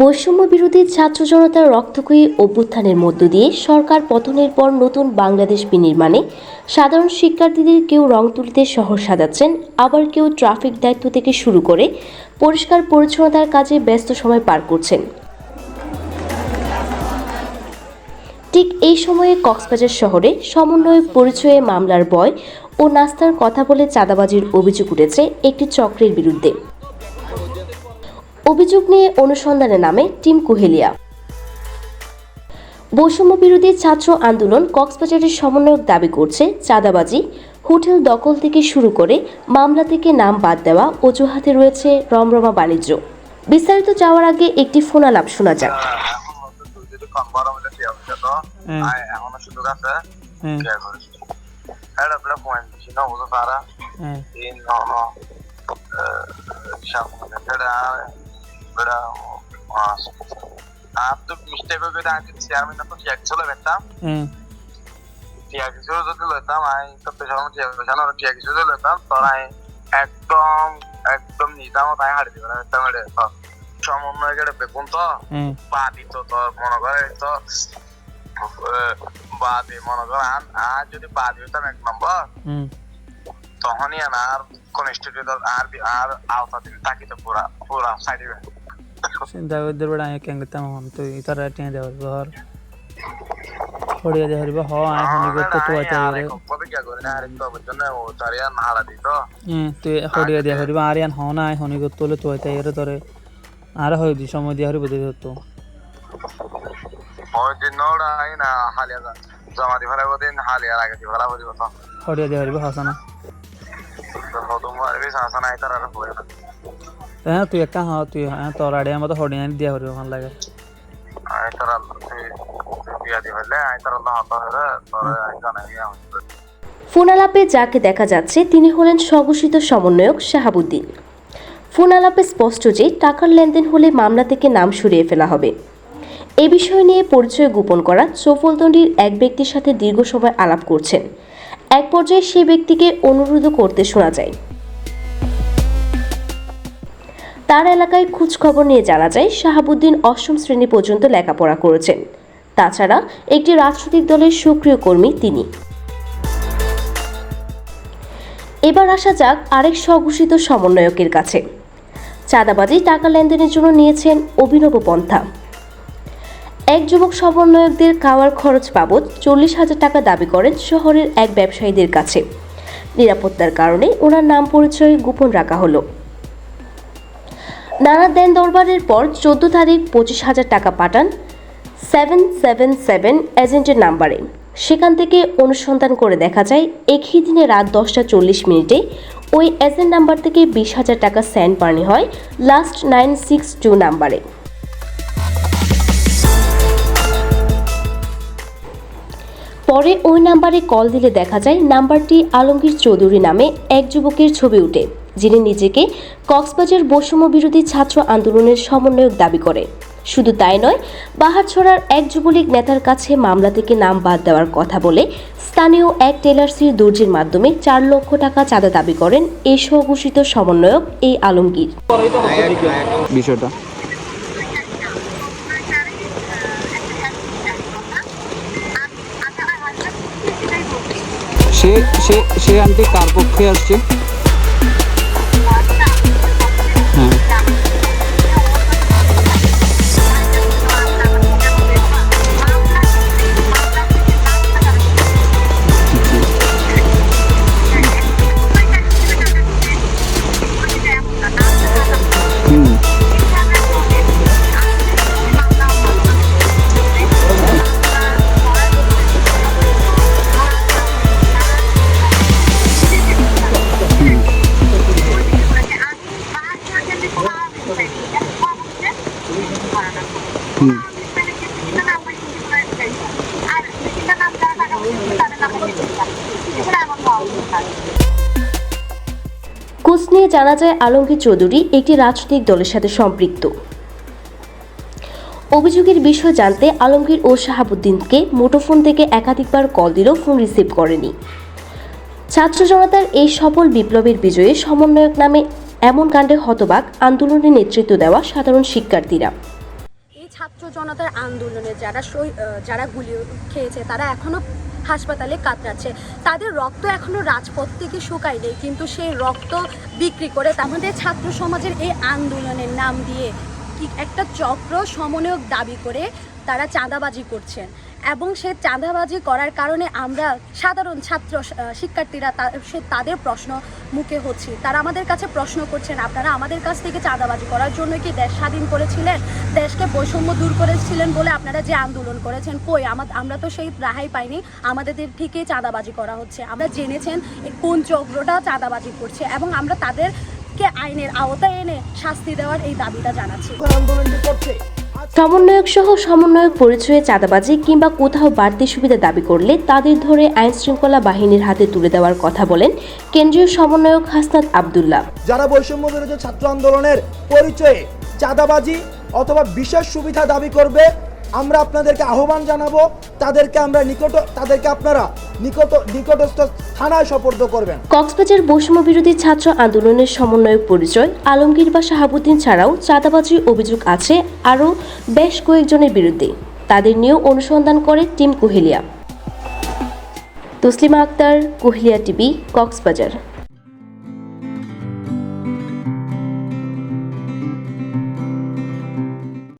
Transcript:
বৈষম্য বিরোধী ছাত্র জনতার রক্তক্ষয়ী অভ্যুত্থানের মধ্য দিয়ে সরকার পতনের পর নতুন বাংলাদেশ বিনির্মাণে সাধারণ শিক্ষার্থীদের কেউ রং তুলিতে শহর সাজাচ্ছেন, আবার কেউ ট্রাফিক দায়িত্ব থেকে শুরু করে পরিষ্কার পরিচ্ছন্নতার কাজে ব্যস্ত সময় পার করছেন। ঠিক এই সময়ে কক্সবাজার শহরে সমন্বয় পরিচয়ে মামলার বয় ও নাস্তার কথা বলে চাঁদাবাজির অভিযোগ উঠেছে একটি চক্রের বিরুদ্ধে। অভিযোগ নিয়ে অনুসন্ধানে নামে টিম কুহেলিয়া বৈষম্য বিরোধী ছাত্র আন্দোলন কক্সবাজারের সমন্বয়ক দাবি করছে চাঁদাবাজি হোটেল দখল থেকে শুরু করে মামলা থেকে নাম বাদ দেওয়া অজুহাতে রয়েছে রমরমা বাণিজ্য বিস্তারিত যাওয়ার আগে একটি ফোনালাপ শোনা যাক হ্যাঁ। আগে চেয়ারম্যান তো ঠিক ছিল একটা হ্যাঁ ঠিক ছিল যদি লইতাম পেছনে ঠিক পেছনে ঠিক ছিল লইতাম তোর আই একদম একদম নিজাম তাই হাড়ি দিবে না একদম এটা সমন্বয় গেলে বেগুন তো হ্যাঁ বাদি তোর মনে করে তো বাদি মনে কর আন আর যদি বাদি হইতাম এক নম্বর তখনই আর কোন স্টুডিও আর বি- আর আওতা দিন থাকি তো পুরা পুরা সাইডে চিন্তা করে দেবে আয় কেন করতাম হন তুই তারা টেনে দেওয়ার ঘর পড়িয়ে দেওয়ার হ আয় হনি করতে তো না আর তো দিত হ্যাঁ তুই পড়িয়ে দেওয়া হরিবা আর ইয়ান হন আয় হনি করতে হলে তো আইতে রে তোরে আর হয় দি সময় দিয়া হরিব দিতে তো ওই দিন নোড়া আই না হালিয়া জমা দি ফেলা দিন হালিয়া লাগে দি ফেলা হরিব তো পড়িয়ে দেওয়া হরিবা হাসানা তো হদম মারবি সাসা নাই তার আর হয়ে না হ্যাঁ তুই একা হ্যাঁ তুই হ্যাঁ তোর আড়িয়া মতো হরিয়ে আনি দিয়া হরিব ভালো লাগে আই তার তুই বিয়া দি হলে আই তার আল্লাহ হতা হরে তোর আই জানাই আমাদের ফোনালাপে যাকে দেখা যাচ্ছে তিনি হলেন স্বঘোষিত সমন্বয়ক শাহাবুদ্দিন। ফোনালাপে স্পষ্ট যে টাকার লেনদেন হলে মামলা থেকে নাম সরিয়ে ফেলা হবে। এ বিষয় নিয়ে পরিচয় গোপন করা চৌফলতন্ডির এক ব্যক্তির সাথে দীর্ঘ সময় আলাপ করছেন। এক পর্যায়ে সে ব্যক্তিকে অনুরোধ করতে শোনা যায়। তার এলাকায় খোঁজখবর নিয়ে জানা যায়, শাহাবুদ্দিন অষ্টম শ্রেণি পর্যন্ত লেখাপড়া করেছেন। তাছাড়া একটি রাজনৈতিক দলের সক্রিয় কর্মী তিনি। এবার আসা যাক আরেক স্বঘোষিত সমন্বয়কের কাছে। চাঁদাবাজি টাকা লেনদেনের জন্য নিয়েছেন অভিনব পন্থা। এক যুবক সমন্বয়কদের খাওয়ার খরচ বাবদ চল্লিশ হাজার টাকা দাবি করেন শহরের এক ব্যবসায়ীদের কাছে। নিরাপত্তার কারণে ওনার নাম পরিচয় গোপন রাখা হলো। নানা দেন দরবারের পর চোদ্দ তারিখ পঁচিশ হাজার টাকা পাঠান সেভেন সেভেন সেভেন এজেন্টের নাম্বারে। সেখান থেকে অনুসন্ধান করে দেখা যায়, একই দিনে রাত দশটা চল্লিশ মিনিটে ওই এজেন্ট নাম্বার থেকে বিশ হাজার টাকা স্যান্ড পানি হয় লাস্ট নাইন সিক্স টু নাম্বারে। পরে ওই নাম্বারে কল দিলে দেখা যায়, নাম্বারটি আলমগীর চৌধুরী নামে এক যুবকের ছবি উঠে। যিনি নিজেকে কক্সবাজার বৈষম্য বিরোধী ছাত্র আন্দোলনের সমন্বয়ক দাবি করে শুধু তাই নয়, বাহারছড়ার এক যুবলীগ নেতার কাছে মামলা থেকে নাম বাদ দেওয়ার কথা বলে স্থানীয় এক টেলার্সির দর্জির মাধ্যমে চার লক্ষ টাকা চাঁদা দাবি করেন এই স্বঘোষিত সমন্বয়ক এই আলমগীর। সে সে সে আন্টি কার পক্ষে আসছে? খোঁজ নিয়ে জানা যায় আলমগীর চৌধুরী একটি রাজনৈতিক দলের সাথে সম্পৃক্ত। অভিযোগের বিষয় জানতে আলমগীর ও শাহাবুদ্দিনকে মুঠোফোন থেকে একাধিকবার কল দিলেও ফোন রিসিভ করেনি। ছাত্র জনতার এই সফল বিপ্লবের বিজয়ে সমন্বয়ক নামে এমন কাণ্ডে হতবাক, আন্দোলনে নেতৃত্ব দেওয়া সাধারণ শিক্ষার্থীরা। এই ছাত্র জনতার আন্দোলনে যারা যারা গুলি খেয়েছে, তারা এখনও হাসপাতালে কাতরাচ্ছে। তাদের রক্ত এখনও রাজপথ থেকে শুকায়নি কিন্তু সেই রক্ত বিক্রি করে আমাদের ছাত্র সমাজের এই আন্দোলনের নাম দিয়ে একটা চক্র সমন্বয়ক দাবি করে তারা চাঁদাবাজি করছেন। এবং সে চাঁদাবাজি করার কারণে আমরা সাধারণ ছাত্র শিক্ষার্থীরা সে তাদের প্রশ্ন মুখে হচ্ছি। তারা আমাদের কাছে প্রশ্ন করছেন, আপনারা আমাদের কাছ থেকে চাঁদাবাজি করার জন্য কি দেশ স্বাধীন করেছিলেন? দেশকে বৈষম্য দূর করেছিলেন বলে আপনারা যে আন্দোলন করেছেন, কই? আমা- আমরা তো সেই রাহাই পাইনি। আমাদের থেকেই চাঁদাবাজি করা হচ্ছে। আমরা জেনেছেন কোন চক্রটা চাঁদাবাজি করছে এবং আমরা তাদেরকে আইনের আওতায় এনে শাস্তি দেওয়ার এই দাবিটা জানাচ্ছি। করছে। সমন্বয়ক সহ সমন্বয়ক পরিচয়ে চাঁদাবাজি কিংবা কোথাও বাড়তি সুবিধা দাবি করলে তাদের ধরে আইন শৃঙ্খলা বাহিনীর হাতে তুলে দেওয়ার কথা বলেন কেন্দ্রীয় সমন্বয়ক হাসনাত আবদুল্লাহ। যারা বৈষম্য বিরোধী ছাত্র আন্দোলনের পরিচয়ে চাঁদাবাজি অথবা বিশেষ সুবিধা দাবি করবে আমরা আপনাদেরকে আহ্বান জানাব, তাদেরকে আমরা নিকট তাদেরকে আপনারা নিকট নিকটস্থ থানায় সোপর্দ করবেন। কক্সবাজার বৈষম্য বিরোধী ছাত্র আন্দোলনের সমন্বয়ক পরিচয়, আলমগীর বা শাহাবুদ্দিন ছাড়াও চাঁদাবাজির অভিযোগ আছে আরও বেশ কয়েকজনের বিরুদ্ধে। তাদের নিয়েও অনুসন্ধান করে টিম কুহেলিয়া। তসলিমা আক্তার, কুহেলিয়া টিভি, কক্সবাজার।